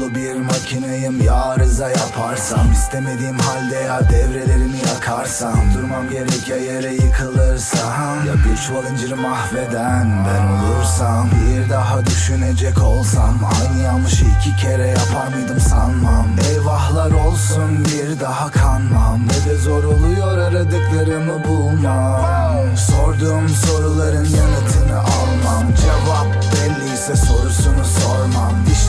dolu bir makineyim. Ya arıza yaparsam istemediğim halde ya devrelerimi yakarsam. Durmam gerek ya yere yıkılırsam. Ya bir çuval inciri mahveden ben olursam. Bir daha düşünecek olsam Aynı yanlışı iki kere yapar mıydım sanmam. Eyvahlar olsun bir daha kanmam. Ne de zor oluyor aradıklarımı bulmam. Sorduğum soruların yanıtını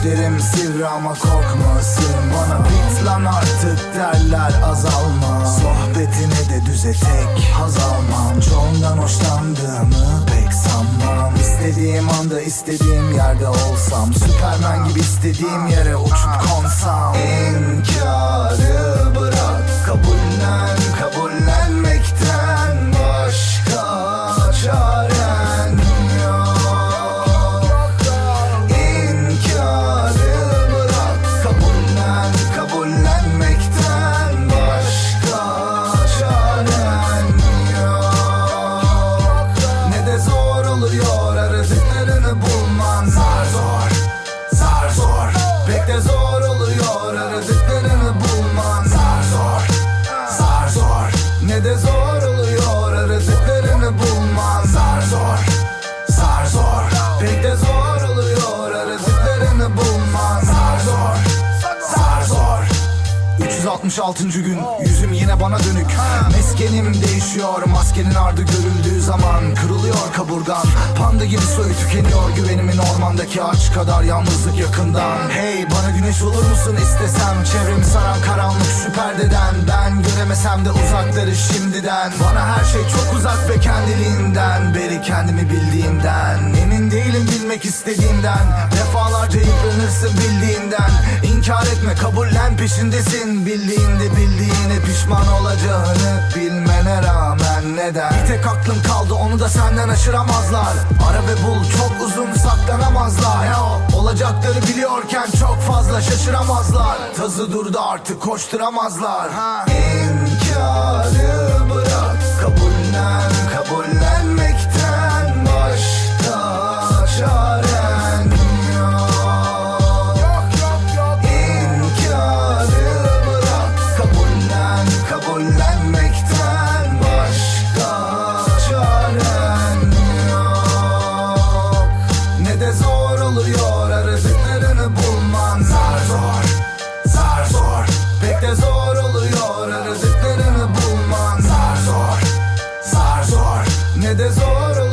sormam Dişlerim sivri ama korkma bana Bit lan artık derler azalma. Sohbetine de düze tek haz almam. Çoğundan hoşlandığımı pek sanmam. İstediğim anda istediğim yerde olsam. Süpermen gibi istediğim yere uçup konsam. İnkarı bırak kabullen 366. gün yüzüm yine bana dönük. Meskenim değişiyor maskenin ardı görüldüğü zaman Kırılıyor kaburgan. Panda gibi soyu tükeniyor Güvenimin ormandaki ağaç kadar yalnızlık yakından. Hey bana güneş olur musun istesem? Çevremi saran karanlık şu perdeden. Ben göremesem de uzakları şimdiden. Bana her şey çok uzak ve kendiliğinden. Beri kendimi bildiğimden. Emin değilim bilmek istediğimden Defalarca yıpranırsın bildiğinden. İnkar etme kabullen peşindesin. Bildiğinde bildiğine pişman olacağını Bilmene rağmen neden? Bir tek aklım kaldı onu da senden aşıramazlar. Ara ve bul çok uzun saklanamazlar. Ya, Olacakları biliyorken çok fazla şaşıramazlar. Tazı durdu artık koşturamazlar. Ha. İnkarı ne de zor